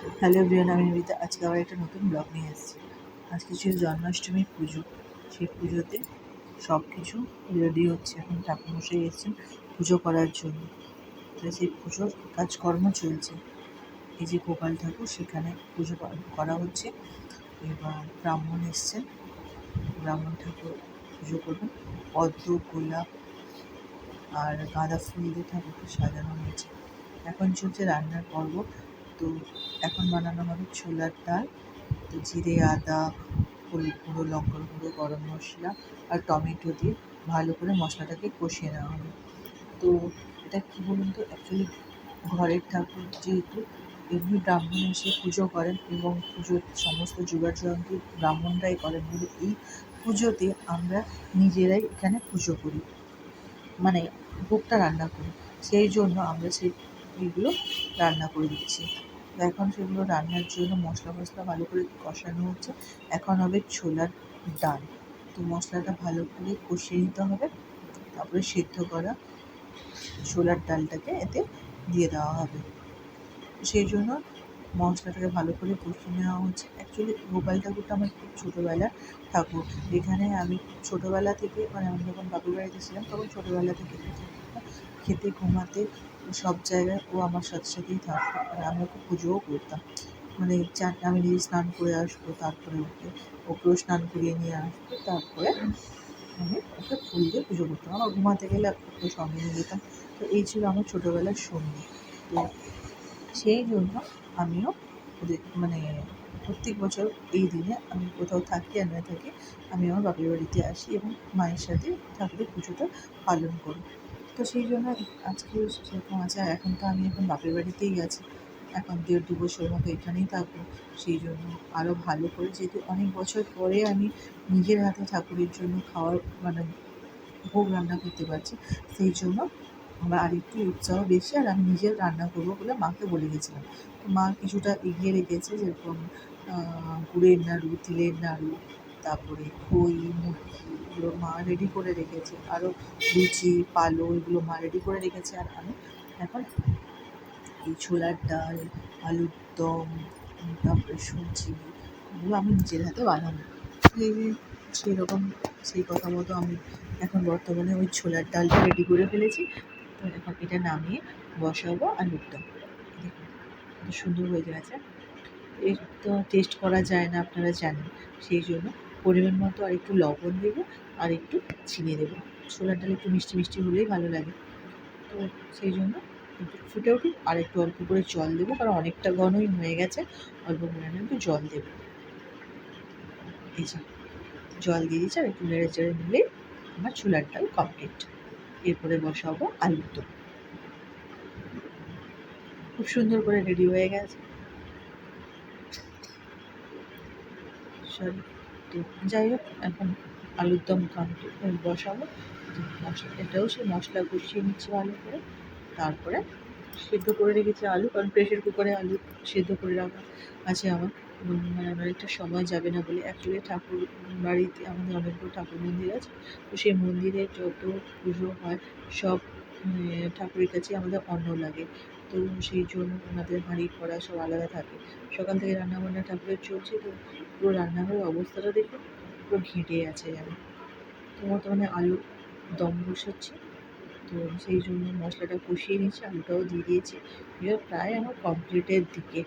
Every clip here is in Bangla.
হ্যালো ব্রিয়ান আমি নিবিতা। আজকে আবার একটা নতুন ব্লগ নিয়ে এসেছি। আজকে ছিল জন্মাষ্টমীর পুজো। সেই পুজোতে সব কিছু রেডি হচ্ছে। এখন ঠাকুরমশাই এসেছেন পুজো করার জন্য। তো সেই পুজোর কাজকর্ম চলছে। এই যে গোপাল ঠাকুর, সেখানে পুজো করা হচ্ছে। এবার ব্রাহ্মণ এসছেন। ব্রাহ্মণ ঠাকুর পুজো করবেন। পদ্ম, গোলাপ আর গাঁদা ফুল দিয়ে ঠাকুরকে সাজানো হয়েছে। এখন চলছে রান্নার পর্ব। তো এখন বানানো হবে ছোলার ডাল, তো জিরে, আদা হলুদ গুঁড়ো, লঙ্কার গুঁড়ো, গরম মশলা আর টমেটো দিয়ে ভালো করে মশলাটাকে কষিয়ে নেওয়া হবে। তো এটা কী বলুন তো? অ্যাকচুয়ালি ঘরের ঠাকুর যেহেতু, এমনি ব্রাহ্মণ এসে পুজো করেন এবং পুজোর সমস্ত জোগাড় যন্ত্র ব্রাহ্মণরাই করেন বলে এই পুজোতে আমরা নিজেরাই এখানে পুজো করি মানে ভোগটা রান্না করি। সেই জন্য আমরা সেই এইগুলো রান্না করে দিচ্ছি। এখন সেগুলো রান্নার জন্য মশলা মশলা ভালো করে কষানো হচ্ছে। এখন হবে ছোলার ডাল। তো মশলাটা ভালো করে কষিয়ে নিতে হবে। তারপরে সেদ্ধ করা ছোলার ডালটাকে এতে দিয়ে দেওয়া হবে। সেই জন্য মশলাটাকে ভালো করে কষিয়ে নেওয়া হচ্ছে। অ্যাকচুয়ালি গোপাল ঠাকুরটা আমার খুব ছোটোবেলার ঠাকুর। এখানে আমি ছোটোবেলা থেকে মানে আমি যখন বাবুর বাড়িতে ছিলাম, তখন ছোটোবেলা থেকে খেতে ঘুমাতে সব জায়গায় ও আমার সাথে সাথেই থাকতো। আর আমি ওকে পুজোও করতাম। মানে চান আমি নিজে স্নান করে আসব, তারপরে ওকে, ওকেও স্নান করিয়ে নিয়ে আসব, তারপরে আমি ওকে ফুল দিয়ে পুজো করতাম। আমার ঘুমাতে গেলে ওকে সঙ্গে নিয়ে যেতাম। তো এই ছিল আমার ছোটোবেলার সঙ্গী। তো সেই জন্য আমিও ওদের মানে প্রত্যেক বছর এই দিনে আমি কোথাও থাকি আর না থাকি, আমি আমার বাপের বাড়িতে আসি এবং মায়ের সাথে ঠাকুরের পুজোটা পালন করি। তো সেই জন্য আজকে সেরকম আছে, আর এখন তো আমি এখন বাপের বাড়িতেই আছি। এখন দেড় দু বছর মতো এখানেই থাকব। সেই জন্য আরও ভালো করে যেহেতু অনেক বছর পরে আমি নিজের হাতে ঠাকুরের জন্য খাওয়ার মানে ভোগ রান্না করতে পারছি, সেই জন্য আমার আরেকটু উৎসাহ বেশি, আর আমি নিজে রান্না করব বলে মাকে বলে গেছিলাম। তো মা কিছুটা এগিয়ে রেখেছে, যেরকম গুড়ের নাড়ু, তিলের নাড়ু, তারপরে খই, মুরগি এগুলো মা রেডি করে রেখেছে। আরও লুচি, পালো এগুলো মা রেডি করে রেখেছে। আর আমি এখন এই ছোলার ডাল, আলুর দম, তারপরে সবজি এগুলো আমি নিজের হাতে বানাবো। সেরকম সেই কথা মতো আমি এখন বর্তমানে ওই ছোলার ডালটা রেডি করে ফেলেছি। তো এখন এটা নামিয়ে বসাবো আলুর দম। সুন্দর হয়ে গেছে। এর তো টেস্ট করা যায় না, আপনারা জানেন। সেই জন্য পরিমাণ মতো আর একটু লবণ দেবো আর একটু চিনি দেবো। ছোলার ডাল একটু মিষ্টি মিষ্টি হলেই ভালো লাগে। তো সেই জন্য একটু ফুটে উঠুক আর একটু অল্প করে জল দেবো, কারণ অনেকটা ঘনই হয়ে গেছে, অল্প পরিমাণে একটু জল দেবো। এই যে জল দিয়ে দিচ্ছি আর একটু নেড়ে চেড়ে নিলেই আমার ছোলার ডাল কমপ্লিট এরপরে বসাবো আলুর দম। খুব সুন্দর করে রেডি হয়ে গেছে। সরি। তো যাই হোক, এখন আলুর দম কমপ্লিট বসাবো। মশলা, এটাও সে মশলা কষিয়ে নিচ্ছি ভালো করে। তারপরে সেদ্ধ করে রেখেছি আলু, কারণ প্রেশার কুকারে আলু সেদ্ধ করে রাখা আছে আমার। মানে একটা সময় যাবে না বলে অ্যাকচুয়ালি ঠাকুর বাড়িতে আমাদের অনেকগুলো ঠাকুর মন্দির আছে। তো সেই মন্দিরে যত পুজো হয়, সব ঠাকুরের কাছে আমাদের অন্ন লাগে। তো সেই জন্য ওনাদের হাঁড়ি কড়া সব আলাদা থাকে। সকাল থেকে রান্নাবান্না ঠাকুরের চলছে তো পুরো রান্নাঘরের অবস্থাটা দেখুন পুরো ঘেঁটে আছে যেন। তো মানে আলু দম বসাচ্ছি। তো সেই জন্য মশলাটা কষিয়ে নিচ্ছি আলুটাও দিয়ে দিয়েছি। এবার প্রায় আমার কমপ্লিটের দিকে।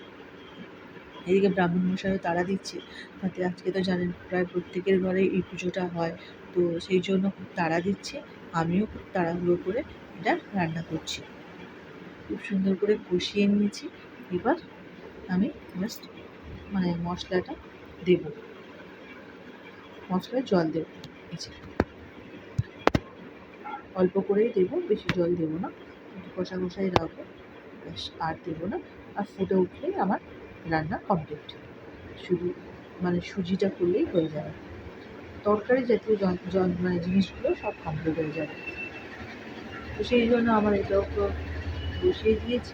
এদিকে ব্রাহ্মণ মশাইও তাড়া দিচ্ছে। তাতে আজকে তো জানেন প্রায় প্রত্যেকের ঘরে এই পুজোটা হয়। তো সেই জন্য খুব তাড়া দিচ্ছে। আমিও খুব তাড়াহুড়ো করে এটা রান্না করছি। খুব সুন্দর করে কষিয়ে নিয়েছি। এবার আমি জাস্ট মানে মশলাটা দেবো। মশলায় জল দেবো। অল্প করেই দেবো, বেশি জল দেবো না। একটু কষা কষাই রাখব। ব্যাস, আর দেবো না। আর ফুটে উঠলেই আমার রান্না কমপ্লিট শুধু মানে সুজিটা করলেই হয়ে যাবে। তরকারি জাতীয় মানে জিনিসগুলো সব কমপ্লিট হয়ে যাবে। তো সেই জন্য আমার এটাও তো বসিয়ে দিয়েছি।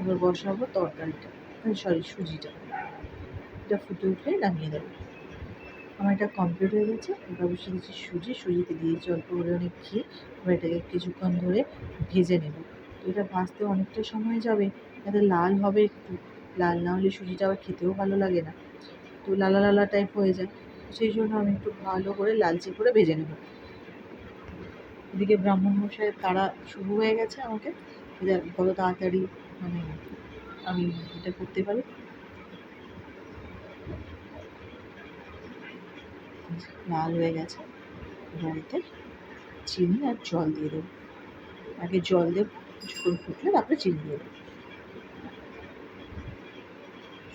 এবার বসাবো তরকারিটা। সরি সুজিটা। এটা ফুটে উঠলে নামিয়ে দেবো। আমার এটা কমপ্লিট হয়ে গেছে। এবার বসে দিচ্ছি সুজি। সুজিতে দিয়েছি অল্প পরিমাণে ঘি। এবার এটাকে কিছুক্ষণ ধরে ভেজে নেব। তো এটা ভাজতে অনেকটা সময় যাবে। যাতে লাল হবে একটু। লাল না হলে সুজিটা আবার খেতেও ভালো লাগে না। তো লালা লালা টাইপ হয়ে যায়। সেই জন্য আমি একটু ভালো করে লালচে করে ভেজে নেব। এদিকে ব্রাহ্মণ মশাইয়ের তারা শুরু হয়ে গেছে আমাকে। কত তাড়াতাড়ি মানে আমি এটা করতে পারি। লাল হয়ে গেছে। বাড়িতে চিনি আর জল দিয়ে দেবো। আগে জল দেবো কিছুক্ষণ ফুটলে তারপরে চিনি দিয়ে দেবো।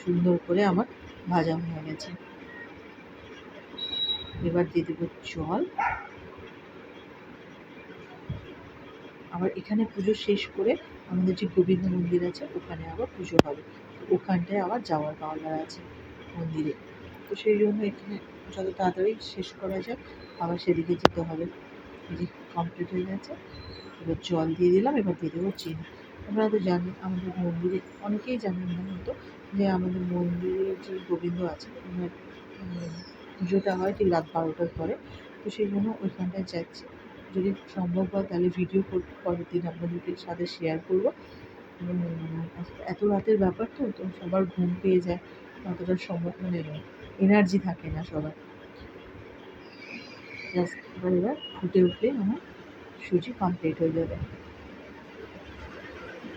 সুন্দর করে আমার ভাজা হয়ে গেছে। এবার দিয়ে দেবো জল। আবার এখানে পুজো শেষ করে আমাদের যে গোবিন্দ মন্দির আছে, ওখানে আবার পুজো হবে। ওখানটায় আবার যাওয়ার পাওয়ার আছে মন্দিরে। তো সেই জন্য এখানে যত তাড়াতাড়ি শেষ করা যায় আবার সেদিকে যেতে হবে। যে কমপ্লিট হয়ে গেছে, এবার জল দিয়ে দিলাম, এবার দিয়ে দেবো চিনি। আপনারা তো জানেন, আমাদের মন্দিরে, অনেকেই জানেন না হয়তো যে আমাদের মন্দিরে যে গোবিন্দ আছে, ওনার পুজোটা হয় ঠিক রাত বারোটার পরে। তো সেই জন্য ওইখানটায় যাচ্ছি। যদি সম্ভব হয় তাহলে ভিডিও পরের দিন আপনাদেরকে সাথে শেয়ার করব। এত রাতের ব্যাপার তো তো সবার ঘুম পেয়ে যায়, অতটা সময় মানে এনার্জি থাকে না সবার। এবার এবার ফুটে উঠলে আমার সুজি কমপ্লিট হয়ে যাবে।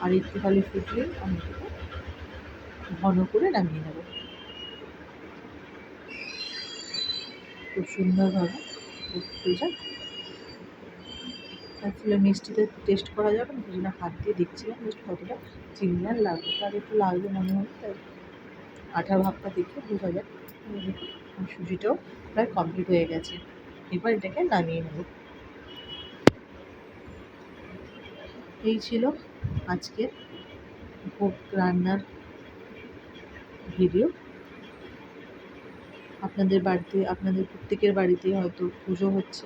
আর একটু খালি ফুটলে আমি ঘন করে নামিয়ে নেব। খুব সুন্দরভাবে ফুটতে যাক। অ্যাকচুয়ালি মিষ্টিতে টেস্ট করা যাবে না, সেই জন্য হাত দিয়ে দেখছিলাম জাস্ট কতটা চিনি আর লাগবে, তার একটু লাগবে মনে হয়, তাই আঠা ভাবটা দেখে বোঝা যায় সুজিটাও প্রায় কমপ্লিট হয়ে গেছে। এবার এটাকে নামিয়ে নেব। এই ছিল আজকের ভোগ রান্নার ভিডিও আপনাদের বাড়িতে, আপনাদের প্রত্যেকের বাড়িতে হয়তো পুজো হচ্ছে।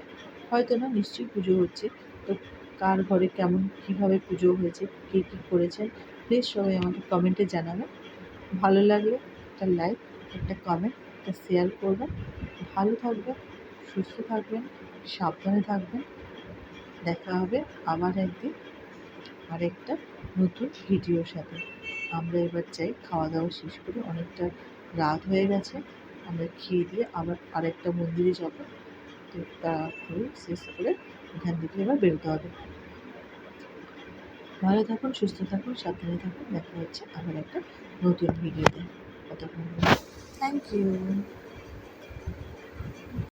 হয়তো না, নিশ্চয়ই পুজো হচ্ছে। তো কার ঘরে কেমন, কীভাবে পুজো হয়েছে, কে কী করেছেন প্লিজ সবাই আমাকে কমেন্টে জানাবেন ভালো লাগলে একটা লাইক একটা কমেন্ট একটা শেয়ার করবেন। ভালো থাকবেন, সুস্থ থাকবেন, সাবধানে থাকবেন। দেখা হবে আবার একদিন আরেকটা নতুন ভিডিওর সাথে। আমরা এবার চাই খাওয়া দাওয়া শেষ করে অনেকটা রাত হয়ে গেছে। আমরা খেয়ে দিয়ে আবার আরেকটা মন্দিরে যাব। তো তারপরে শেষ করে এখান থেকে এবার বেরোতে হবে। ভালো থাকুন, সুস্থ থাকুন, সাবধানে থাকুন। দেখা হচ্ছে আবার একটা নতুন ভিডিওতে ততক্ষণ থ্যাংক ইউ